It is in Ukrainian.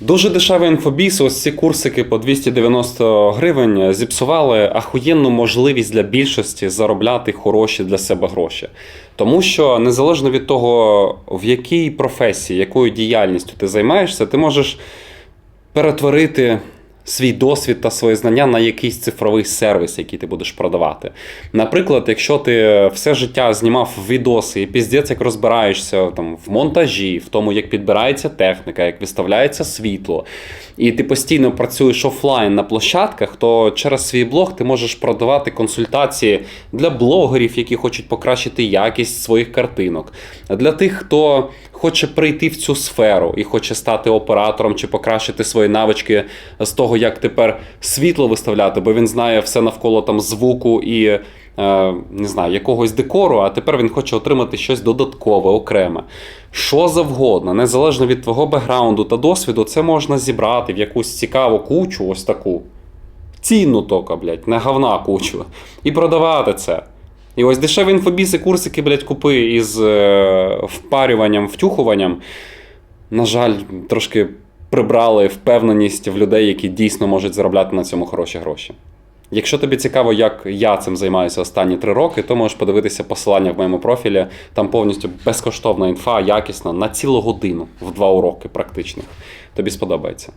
Дуже дешевий інфобіс, ось ці курсики по 290 гривень зіпсували ахуєнну можливість для більшості заробляти хороші для себе гроші. Тому що незалежно від того, в якій професії, якою діяльністю ти займаєшся, ти можеш перетворити свій досвід та свої знання на якийсь цифровий сервіс, який ти будеш продавати. Наприклад, якщо ти все життя знімав відоси і піздець, як розбираєшся там в монтажі, в тому, як підбирається техніка, як виставляється світло, і ти постійно працюєш офлайн на площадках, то через свій блог ти можеш продавати консультації для блогерів, які хочуть покращити якість своїх картинок, для тих, хто хоче прийти в цю сферу і хоче стати оператором чи покращити свої навички з того, як тепер світло виставляти, бо він знає все навколо там звуку і е, не знаю, якогось декору, а тепер він хоче отримати щось додаткове, окреме. Що завгодно, незалежно від твого бекграунду та досвіду, це можна зібрати в якусь цікаву кучу, ось таку. Цінну тока, блядь, не говна кучу. І продавати це. І ось дешеві інфобіси, курсики, блядь, купи із е, впарюванням, втюхуванням. На жаль, трошки прибрали впевненість в людей, які дійсно можуть заробляти на цьому хороші гроші. Якщо тобі цікаво, як я цим займаюся останні три роки, то можеш подивитися посилання в моєму профілі. Там повністю безкоштовна інфа, якісна, на цілу годину в два уроки практичних. Тобі сподобається.